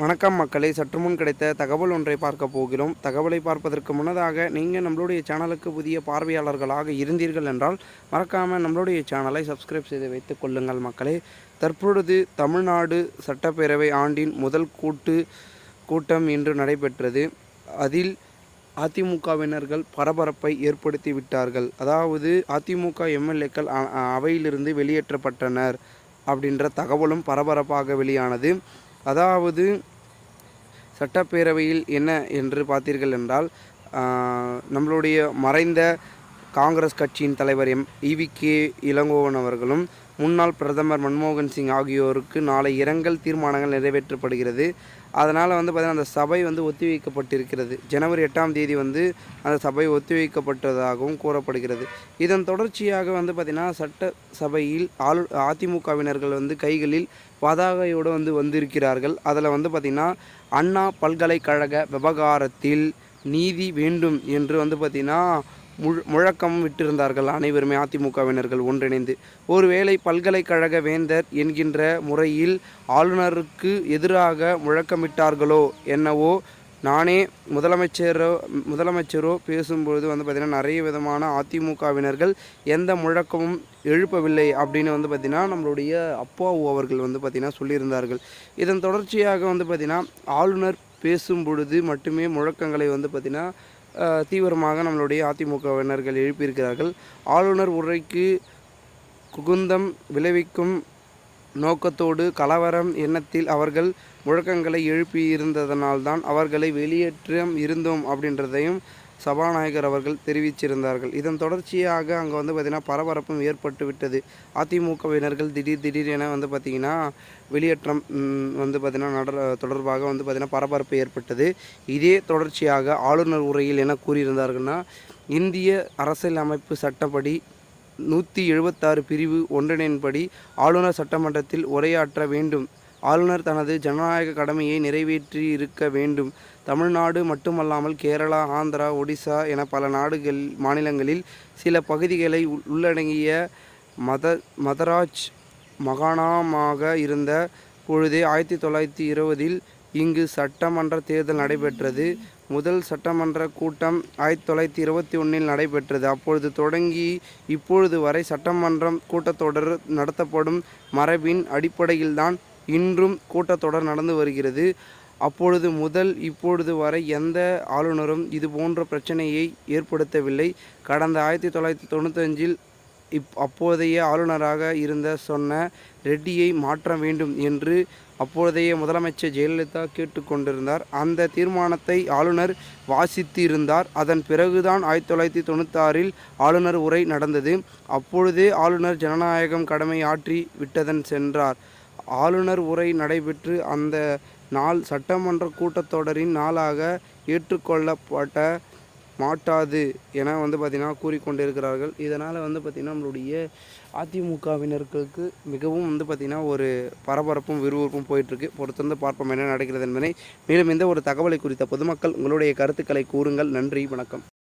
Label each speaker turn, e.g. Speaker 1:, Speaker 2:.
Speaker 1: வணக்கம் மக்களை. சற்று முன் கிடைத்த தகவல் ஒன்றை பார்க்க போகிறோம். தகவலை பார்ப்பதற்கு முன்னதாக நீங்கள் நம்மளுடைய சேனலுக்கு புதிய பார்வையாளர்களாக இருந்தீர்கள் என்றால் மறக்காமல் நம்மளுடைய சேனலை சப்ஸ்கிரைப் செய்து வைத்துக் கொள்ளுங்கள் மக்களே. தற்பொழுது தமிழ்நாடு சட்டப்பேரவை ஆண்டின் முதல் கூட்டு கூட்டம் இன்று நடைபெற்றது. அதில் அதிமுகவினர்கள் பரபரப்பை ஏற்படுத்தி விட்டார்கள். அதாவது அதிமுக எம்எல்ஏக்கள் அவையிலிருந்து வெளியேற்றப்பட்டனர் அப்படின்ற தகவலும் பரபரப்பாக வெளியானது. அதாவது சட்டப்பேரவையில் என்ன என்று பார்த்தீர்கள் என்றால் நம்மளுடைய மறைந்த காங்கிரஸ் கட்சியின் தலைவர் எம். E V K. இளங்கோவன் அவர்களும் முன்னாள் பிரதமர் மன்மோகன் சிங் ஆகியோருக்கு நாளை இரங்கல் தீர்மானங்கள் நிறைவேற்றப்படுகிறது. அதனால் வந்து பார்த்திங்கன்னா அந்த சபை வந்து ஒத்திவைக்கப்பட்டிருக்கிறது. ஜனவரி எட்டாம் தேதி வந்து அந்த சபை ஒத்திவைக்கப்பட்டதாகவும் கூறப்படுகிறது. இதன் தொடர்ச்சியாக வந்து பார்த்திங்கன்னா சட்ட சபையில் ஆளு அதிமுகவினர்கள் வந்து கைகளில் பதாகையோடு வந்து வந்திருக்கிறார்கள். அதில் வந்து பார்த்திங்கன்னா அண்ணா பல்கலைக்கழக விவகாரத்தில் நீதி வேண்டும் என்று வந்து பார்த்திங்கன்னா முழக்கம் விட்டிருந்தார்கள் அனைவருமே அதிமுகவினர்கள் ஒன்றிணைந்து. ஒருவேளை பல்கலைக்கழக வேந்தர் என்கின்ற முறையில் ஆளுநருக்கு எதிராக முழக்கமிட்டார்களோ என்னவோ நானே முதலமைச்சரோ முதலமைச்சரோ பேசும்பொழுது வந்து பார்த்திங்கன்னா நிறைய விதமான அதிமுகவினர்கள் எந்த முழக்கமும் எழுப்பவில்லை அப்படின்னு வந்து பார்த்திங்கன்னா நம்மளுடைய அப்பாவு அவர்கள் வந்து பார்த்திங்கன்னா சொல்லியிருந்தார்கள். இதன் தொடர்ச்சியாக வந்து பார்த்திங்கன்னா ஆளுநர் பேசும் பொழுது மட்டுமே முழக்கங்களை வந்து பார்த்திங்கன்னா தீவிரமாக நம்மளுடைய அதிமுகவினர்கள் எழுப்பியிருக்கிறார்கள். ஆளுநர் உரைக்கு குகுந்தம் விளைவிக்கும் நோக்கத்தோடு கலவரம் எண்ணத்தில் அவர்கள் முழக்கங்களை எழுப்பியிருந்ததனால்தான் அவர்களை வெளியேற்றம் இருந்தோம் அப்படின்றதையும் சபாநாயகர் அவர்கள் தெரிவிச்சிருந்தார்கள். இதன் தொடர்ச்சியாக அங்கே வந்து பார்த்திங்கன்னா பரபரப்பும் ஏற்பட்டு விட்டது. அதிமுகவினர்கள் திடீர் திடீரென வந்து பார்த்திங்கன்னா வெளியேற்றம் வந்து பார்த்திங்கன்னா நட தொடர்பாக வந்து பார்த்திங்கன்னா பரபரப்பு ஏற்பட்டது. இதே தொடர்ச்சியாக ஆளுநர் உரையில் என கூறியிருந்தார்கள்னா இந்திய அரசியலமைப்பு சட்டப்படி நூற்றி எழுபத்தாறு பிரிவு ஒன்றிணைன்படி ஆளுநர் சட்டமன்றத்தில் உரையாற்ற வேண்டும். ஆளுநர் தனது ஜனநாயக கடமையை நிறைவேற்றி இருக்க வேண்டும். தமிழ்நாடு மட்டுமல்லாமல் கேரளா ஆந்திரா ஒடிசா என பல நாடுகள் மாநிலங்களில் சில பகுதிகளை உள்ளடங்கிய மத மதராஜ் மகாணமாக இருந்த பொழுதே ஆயிரத்தி தொள்ளாயிரத்தி இருபதில் இங்கு சட்டமன்ற தேர்தல் நடைபெற்றது. முதல் சட்டமன்ற கூட்டம் ஆயிரத்தி தொள்ளாயிரத்தி இருபத்தி ஒன்றில் நடைபெற்றது. அப்பொழுது தொடங்கி இப்பொழுது வரை சட்டமன்றம் கூட்டத்தொடர் நடத்தப்படும் மரபின் அடிப்படையில்தான் இன்றும் கூட்டத்தொடர் நடந்து வருகிறது. அப்பொழுது முதல் இப்பொழுது வரை எந்த ஆளுநரும் இது போன்ற பிரச்சனையை ஏற்படுத்தவில்லை. கடந்த ஆயிரத்தி தொள்ளாயிரத்தி தொண்ணூத்தஞ்சில் இப் அப்போதைய ஆளுநராக இருந்த சொன்ன ரெட்டியை மாற்ற வேண்டும் என்று அப்போதைய முதலமைச்சர் ஜெயலலிதா கேட்டுக்கொண்டிருந்தார் அந்த தீர்மானத்தை ஆளுநர் வாசித்து இருந்தார் அதன் பிறகுதான் ஆயிரத்தி தொள்ளாயிரத்தி தொண்ணூத்தாறில் ஆளுநர் உரை நடந்தது. அப்பொழுதே ஆளுநர் ஜனநாயகம் கடமை ஆற்றி விட்டதன் சென்றார். ஆளுநர் உரை நடைபெற்று அந்த நாள் சட்டமன்ற கூட்டத்தொடரின் நாளாக ஏற்றுக்கொள்ளப்பட்ட மாட்டாது என வந்து பார்த்திங்கன்னா கூறிக்கொண்டிருக்கிறார்கள். இதனால் வந்து பார்த்திங்கன்னா நம்மளுடைய அதிமுகவினர்களுக்கு மிகவும் வந்து பார்த்திங்கன்னா ஒரு பரபரப்பும் விறுவிறுப்பும் போயிட்டுருக்கு. பொறுத்திருந்து பார்ப்போம் என்ன நடக்கிறது என்பதை. மேலும் இந்த ஒரு தகவலை குறித்த பொதுமக்கள் உங்களுடைய கருத்துக்களை கூறுங்கள். நன்றி வணக்கம்.